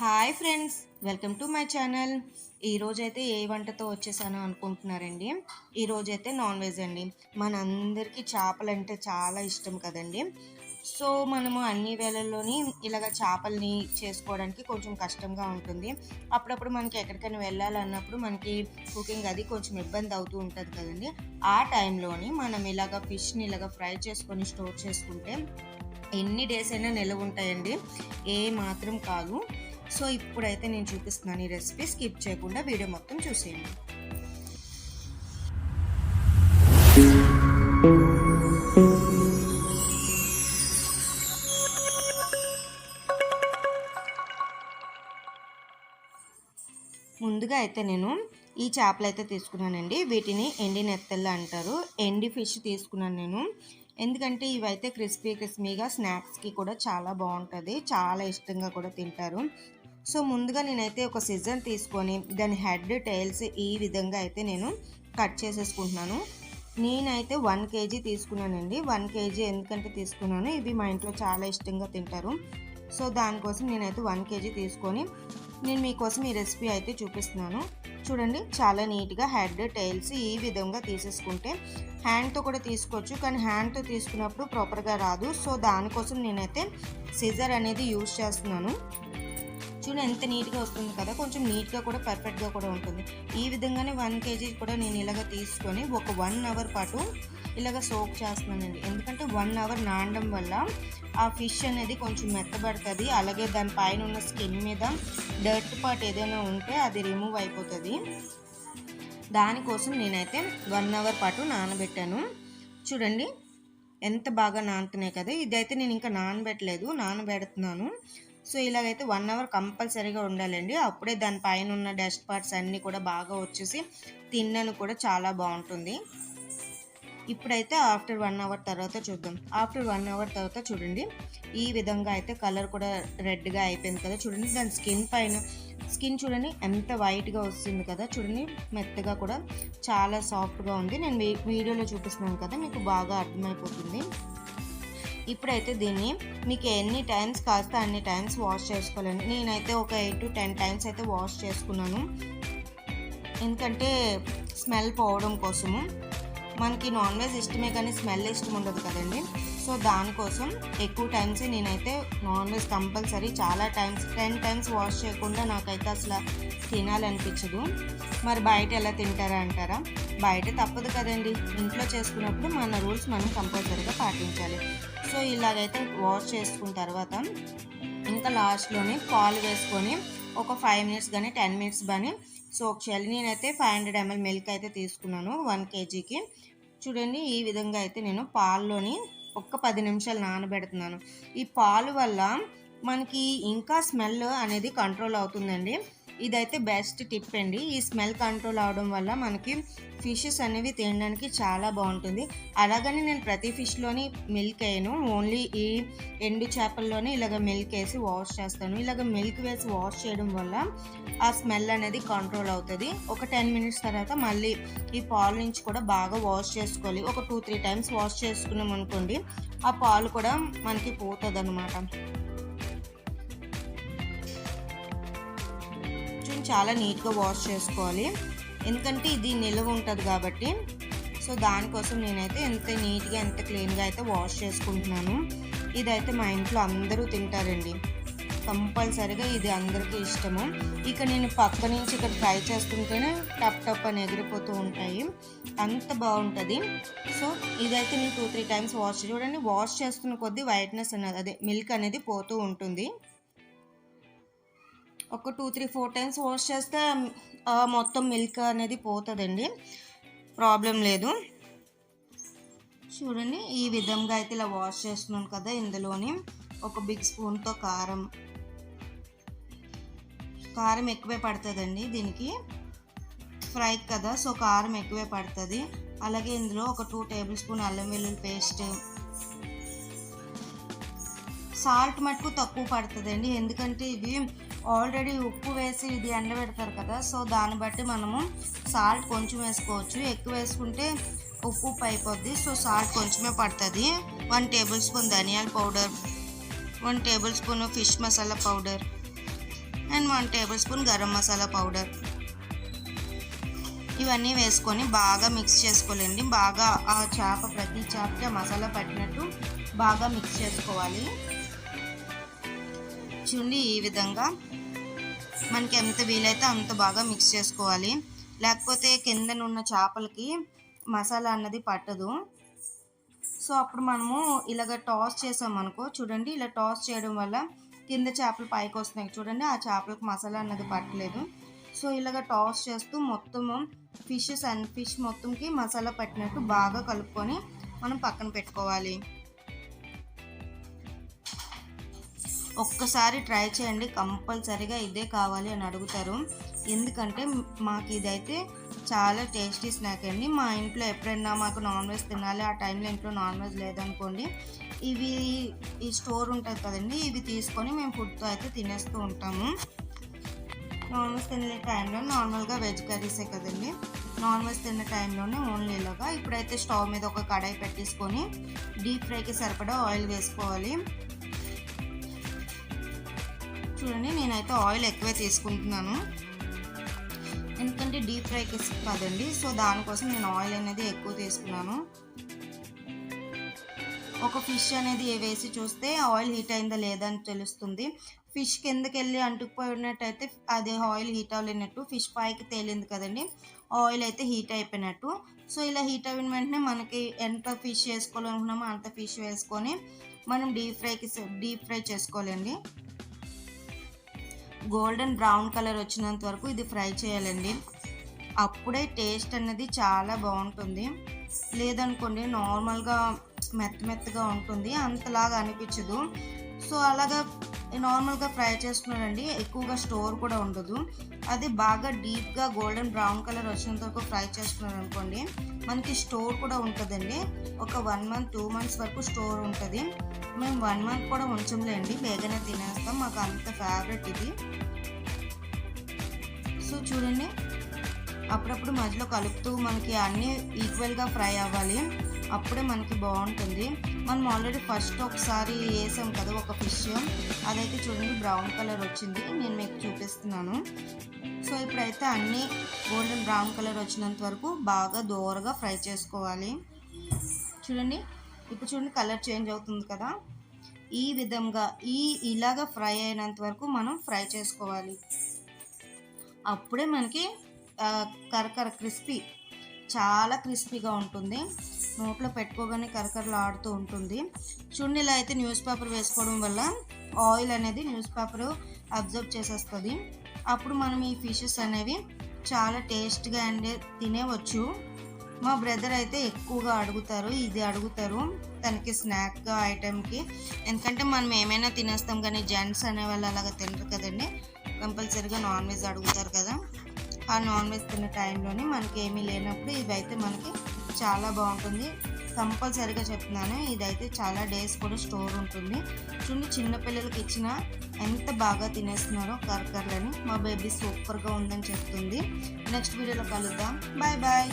Hi friends welcome to my channel. ఈరోజైతే ఏ వంటతో వచ్చేసాను అనుకుంటున్నారండి? ఈరోజైతే నాన్ వెజ్ అండి. మనందరికీ చేపలు అంటే చాలా ఇష్టం కదండి. సో మనము అన్ని వేళల్లోని ఇలాగ చేపల్ని చేసుకోవడానికి కొంచెం కష్టంగా ఉంటుంది. అప్పుడప్పుడు మనకి ఎక్కడికైనా వెళ్ళాలన్నప్పుడు మనకి కుకింగ్ అది కొంచెం ఇబ్బంది అవుతూ ఉంటుంది కదండి. ఆ టైంలోని మనం ఇలాగ ఫిష్ని ఇలాగ ఫ్రై చేసుకొని స్టోర్ చేసుకుంటే ఎన్ని డేస్ అయినా నిలవ ఉంటాయండి. ఏ మాత్రం కాదు. సో ఇప్పుడైతే నేను చూపిస్తున్నాను ఈ రెసిపీ. స్కిప్ చేయకుండా వీడియో మొత్తం చూసేయండి. ముందుగా అయితే నేను ఈ చేపలు అయితే తీసుకున్నానండి. వీటిని ఎండి నెత్తళ్ళు అంటారు. ఎండి ఫిష్ తీసుకున్నాను నేను. ఎందుకంటే ఇవైతే క్రిస్పీ క్రిస్పీగా స్నాక్స్కి కూడా చాలా బాగుంటుంది. చాలా ఇష్టంగా కూడా తింటారు. సో ముందుగా నేనైతే ఒక సిజన్ తీసుకొని దాని హెడ్ టైల్స్ ఈ విధంగా అయితే నేను కట్ చేసేసుకుంటున్నాను. నేనైతే వన్ కేజీ తీసుకున్నానండి. వన్ కేజీ ఎందుకంటే తీసుకున్నాను? ఇవి మా ఇంట్లో చాలా ఇష్టంగా తింటారు. సో దానికోసం నేనైతే వన్ కేజీ తీసుకొని నేను మీకోసం ఈ రెసిపీ అయితే చూపిస్తున్నాను. చూడండి చాలా నీట్గా హెడ్ టైల్స్ ఈ విధంగా తీసేసుకుంటే హ్యాండ్తో కూడా తీసుకోవచ్చు. కానీ హ్యాండ్తో తీసుకున్నప్పుడు ప్రాపర్గా రాదు. సో దానికోసం నేనైతే సిజర్ అనేది యూజ్ చేస్తున్నాను. చూడండి ఎంత నీట్గా వస్తుంది కదా కొంచెం నీట్గా కూడా పర్ఫెక్ట్గా కూడా ఉంటుంది. ఈ విధంగానే వన్ కేజీ కూడా నేను ఇలాగ తీసుకొని ఒక వన్ అవర్ పాటు ఇలాగ సోక్ చేస్తున్నానండి. ఎందుకంటే వన్ అవర్ నానడం వల్ల ఆ ఫిష్ అనేది కొంచెం మెత్తబడుతుంది. అలాగే దాని పైన ఉన్న స్కిన్ మీద డర్ట్ పార్ట్ ఏదైనా ఉంటే అది రిమూవ్ అయిపోతుంది. దానికోసం నేనైతే వన్ అవర్ పాటు నానబెట్టాను. చూడండి ఎంత బాగా నానుతున్నాయి కదా. ఇదైతే నేను ఇంకా నానబెట్టలేదు నానబెడుతున్నాను. సో ఇలాగైతే వన్ అవర్ కంపల్సరీగా ఉండాలండి. అప్పుడే దాని పైన ఉన్న డస్ట్ పార్ట్స్ అన్నీ కూడా బాగా వచ్చేసి తిన్నను కూడా చాలా బాగుంటుంది. ఇప్పుడైతే ఆఫ్టర్ వన్ అవర్ తర్వాత చూద్దాం. ఆఫ్టర్ వన్ అవర్ తర్వాత చూడండి. ఈ విధంగా అయితే కలర్ కూడా రెడ్గా అయిపోయింది కదా. చూడండి దాని స్కిన్ పైన స్కిన్ చూడండి ఎంత వైట్గా వస్తుంది కదా. చూడండి మెత్తగా కూడా చాలా సాఫ్ట్గా ఉంది. నేను వీడియోలో చూపిస్తున్నాను కదా మీకు బాగా అర్థమైపోతుంది. ఇప్పుడైతే దీన్ని మీకు ఎన్ని టైమ్స్ కాస్త అన్ని టైమ్స్ వాష్ చేసుకోవాలండి నేనైతే ఒక ఎయిట్ టు టెన్ టైమ్స్ అయితే వాష్ చేసుకున్నాను. ఎందుకంటే స్మెల్ పోవడం కోసము. మనకి నాన్ వెజ్ ఇష్టమే కానీ స్మెల్ ఇష్టం ఉండదు కదండి. సో దానికోసం ఎక్కువ టైమ్స్ నేనైతే నాన్ వెజ్ కంపల్సరీ చాలా టైమ్స్ టెన్ టైమ్స్ వాష్ చేయకుండా నాకైతే అసలు తినాలనిపించదు. మరి బయట ఎలా తింటారా అంటారా? బయట తప్పదు కదండి. ఇంట్లో చేసుకున్నప్పుడు మన రూల్స్ మనం కంపల్సరీగా పాటించాలి. సో ఇలాగైతే వాష్ చేసుకున్న తర్వాత ఇంకా లాస్ట్లోనే పాలు వేసుకొని ఒక ఫైవ్ మినిట్స్ కానీ టెన్ మినిట్స్ కానీ సోక్ చేయాలి. నేనైతే ఫైవ్ హండ్రెడ్ ఎంఎల్ మిల్క్ అయితే తీసుకున్నాను వన్ కేజీకి చూడండి ఈ విధంగా అయితే నేను పాల్లోని ఒక్క పది నిమిషాలు నానబెడుతున్నాను. ఈ పాలు వల్ల మనకి ఇంకా స్మెల్ అనేది కంట్రోల్ అవుతుందండి. ఇదైతే బెస్ట్ టిప్ అండి. ఈ స్మెల్ కంట్రోల్ అవడం వల్ల మనకి ఫిషెస్ అనేవి తినడానికి చాలా బాగుంటుంది. అలాగని నేను ప్రతి ఫిష్లోని మిల్క్ వేయను. ఓన్లీ ఈ ఎండు చేపల్లోనే ఇలాగ మిల్క్ వేసి వాష్ చేస్తాను. ఇలాగ మిల్క్ వేసి వాష్ చేయడం వల్ల ఆ స్మెల్ అనేది కంట్రోల్ అవుతుంది. ఒక టెన్ మినిట్స్ తర్వాత మళ్ళీ ఈ పాలు నుంచి కూడా బాగా వాష్ చేసుకోవాలి. ఒక టూ త్రీ టైమ్స్ వాష్ చేసుకున్నాం అనుకోండి ఆ పాలు కూడా మనకి పోతుంది అనమాట చాలా నీట్గా వాష్ చేసుకోవాలి. ఎందుకంటే ఇది నిల్వ ఉంటుంది కాబట్టి. సో దానికోసం నేనైతే ఎంత నీట్గా ఎంత క్లీన్గా అయితే వాష్ చేసుకుంటున్నాను. ఇదైతే మా ఇంట్లో అందరూ తింటారండి. కంపల్సరిగా ఇది అందరికీ ఇష్టము. ఇక నేను పక్క నుంచి ఇక్కడ ఫ్రై చేస్తుంటేనే టప్ టప్ అని ఎగిరిపోతూ ఉంటాయి. అంత బాగుంటుంది. సో ఇదైతే నేను టూ త్రీ టైమ్స్ వాష్ చూడండి. వాష్ చేస్తున్న కొద్దీ వైట్నెస్ అనేది అదే మిల్క్ అనేది పోతూ ఉంటుంది. ఒక two three four times wash చేస్తే మొత్తం మిల్క్ అనేది పోతుందండి. ప్రాబ్లం లేదు. చూడండి ఈ విధంగా అయితే ఇలా వాష్ చేస్తున్నాను కదా ఇందులోని. ఒక బిగ్ స్పూన్తో కారం. కారం ఎక్కువే పడుతుందండి దీనికి. ఫ్రై కదా సో కారం ఎక్కువే పడుతుంది. అలాగే ఇందులో ఒక టూ టేబుల్ స్పూన్ అల్లం వెల్లుల్లి పేస్ట్. సాల్ట్ మటుకు తక్కువ పడుతుందండి. ఎందుకంటే ఇవి ఆల్రెడీ ఉప్పు వేసి ఇది ఎండబెడతారు కదా సో దాన్ని బట్టి మనము సాల్ట్ కొంచెం వేసుకోవచ్చు. ఎక్కువ వేసుకుంటే ఉప్పు ఉప్పు అయిపోద్ది సో సాల్ట్ కొంచెమే పడుతుంది. వన్ టేబుల్ స్పూన్ ధనియాల powder one tablespoon fish masala powder and one tablespoon garam masala powder. ఇవన్నీ వేసుకొని బాగా మిక్స్ చేసుకోవాలండి బాగా ఆ చేప ప్రతి చేపకి మసాలా పట్టినట్టు బాగా మిక్స్ చేసుకోవాలి. చూడండి ఈ విధంగా మనకి ఎంత వీలైతే అంత బాగా మిక్స్ చేసుకోవాలి. లేకపోతే కిందనున్న చేపలకి మసాలా అన్నది పట్టదు. సో అప్పుడు మనము ఇలాగ టాస్ చేసామనుకో చూడండి ఇలా టాస్ చేయడం వల్ల కింద చేపలు పైకి వస్తున్నాయి. చూడండి ఆ చేపలకు మసాలా అన్నది పట్టలేదు. సో ఇలాగ టాస్ చేస్తూ మొత్తము ఫిషెస్ అండ్ ఫిష్ మొత్తంకి మసాలా పట్టినట్టు బాగా కలుపుకొని మనం పక్కన పెట్టుకోవాలి. ఒక్కసారి ట్రై చేయండి. కంపల్సరిగా ఇదే కావాలి అని అడుగుతారు. ఎందుకంటే మాకు ఇదైతే చాలా టేస్టీ స్నాక్ అండి. మా ఇంట్లో ఎప్పుడైనా మాకు నాన్ వెజ్ తినాలి ఆ టైంలో ఇంట్లో నాన్ వెజ్ లేదనుకోండి ఇవి ఈ స్టోర్ ఉంటుంది కదండి ఇవి తీసుకొని మేము ఫుడ్తో అయితే తినేస్తూ ఉంటాము. నాన్ వెజ్ తినే టైంలో నార్మల్గా వెజ్ కర్రీసే కదండి. నాన్ వెజ్ తిన్న టైంలోనే ఓన్లీ ఇలాగా. ఇప్పుడైతే స్టవ్ మీద ఒక కడాయి పెట్టేసుకొని డీప్ ఫ్రైకి సరిపడా ఆయిల్ వేసుకోవాలి. చూడండి నేనైతే ఆయిల్ ఎక్కువే తీసుకుంటున్నాను. ఎందుకంటే డీప్ ఫ్రైకి కదండి సో దానికోసం నేను ఆయిల్ అనేది ఎక్కువ తీసుకున్నాను. ఒక ఫిష్ అనేది వేసి చూస్తే ఆయిల్ హీట్ అయిందా లేదా అని తెలుస్తుంది. ఫిష్ కిందకి వెళ్ళి అంటుకుపోయి ఉన్నట్టయితే అది ఆయిల్ హీట్ అవ్వలేనట్టు ఫిష్ పైకి తేలింది కదండి ఆయిల్ అయితే హీట్ అయిపోయినట్టు. సో ఇలా హీట్ అయిన వెంటనే మనకి ఎంత ఫిష్ వేసుకోవాలనుకున్నామో అంత ఫిష్ వేసుకొని మనం డీప్ ఫ్రైకి డీప్ ఫ్రై చేసుకోవాలండి. గోల్డెన్ బ్రౌన్ కలర్ వచ్చినంత వరకు ఇది ఫ్రై చేయాలండి. అప్పుడే టేస్ట్ అనేది చాలా బాగుంటుంది. లేదనుకోండి నార్మల్గా మెత్త మెత్తగా ఉంటుంది. అంతలాగా అనిపించదు. సో అలాగా నార్మల్గా ఫ్రై చేసుకున్నానండి. ఎక్కువగా స్టోర్ కూడా ఉండదు. అది బాగా డీప్గా గోల్డెన్ బ్రౌన్ కలర్ వచ్చినంత వరకు ఫ్రై చేసుకున్నాను అనుకోండి మనకి స్టోర్ కూడా ఉంటుందండి. ఒక వన్ మంత్ టూ మంత్స్ వరకు స్టోర్ ఉంటుంది. మేము వన్ మంత్ కూడా ఉంచంలేండి. బేగనే తినేస్తాం. మాకు అంత ఫేవరెట్ ఇది. సో చూడండి అప్పుడప్పుడు మధ్యలో కలుపుతూ మనకి అన్నీ ఈక్వల్గా ఫ్రై అవ్వాలి. అప్పుడే మనకి బాగుంటుంది. మనం ఆల్రెడీ ఫస్ట్ ఒకసారి వేసాం కదా ఒక ఫిష్ అదైతే చూడండి బ్రౌన్ కలర్ వచ్చింది. నేను మీకు చూపిస్తున్నాను. సో ఇప్పుడైతే అన్నీ గోల్డెన్ బ్రౌన్ కలర్ వచ్చినంత వరకు బాగా దోరగా ఫ్రై చేసుకోవాలి. చూడండి ఇప్పుడు చూడండి కలర్ చేంజ్ అవుతుంది కదా. ఈ విధంగా ఈ ఇలాగ ఫ్రై అయినంత వరకు మనం ఫ్రై చేసుకోవాలి. అప్పుడే మనకి కరకర క్రిస్పీ చాలా క్రిస్పీగా ఉంటుంది. నోట్లో పెట్టుకోగానే కరకరలు ఆడుతూ ఉంటుంది. చూడండి ఇలా అయితే న్యూస్ పేపర్ వేసుకోవడం వల్ల ఆయిల్ అనేది న్యూస్ పేపర్ అబ్జర్వ్ చేసేస్తుంది. అప్పుడు మనం ఈ ఫిషెస్ అనేవి చాలా టేస్ట్గా అండ్ తినేవచ్చు. మా బ్రదర్ అయితే ఎక్కువగా అడుగుతారు ఇది అడుగుతారు. తనకి స్నాక్ ఐటెంకి. ఎందుకంటే మనం ఏమైనా తినేస్తాం కానీ జెంట్స్ అనే వాళ్ళు అలాగ తినరు కదండి. కంపల్సరీగా నాన్ వెజ్ అడుగుతారు కదా. ఆ నాన్ వెజ్ తిన్న టైంలోనే మనకి ఏమీ లేనప్పుడు ఇవైతే మనకి చాలా బాగుంటుంది. కంపల్సరీగా చెప్తున్నాను. ఇదైతే చాలా డేస్ కూడా స్టోర్ ఉంటుంది. చూడండి చిన్నపిల్లలకి ఇచ్చిన ఎంత బాగా తినేస్తున్నారో కర్కర్లని. మా బేబీ సూపర్గా ఉందని చెప్తుంది. నెక్స్ట్ వీడియోలో కలుద్దాం. Bye bye.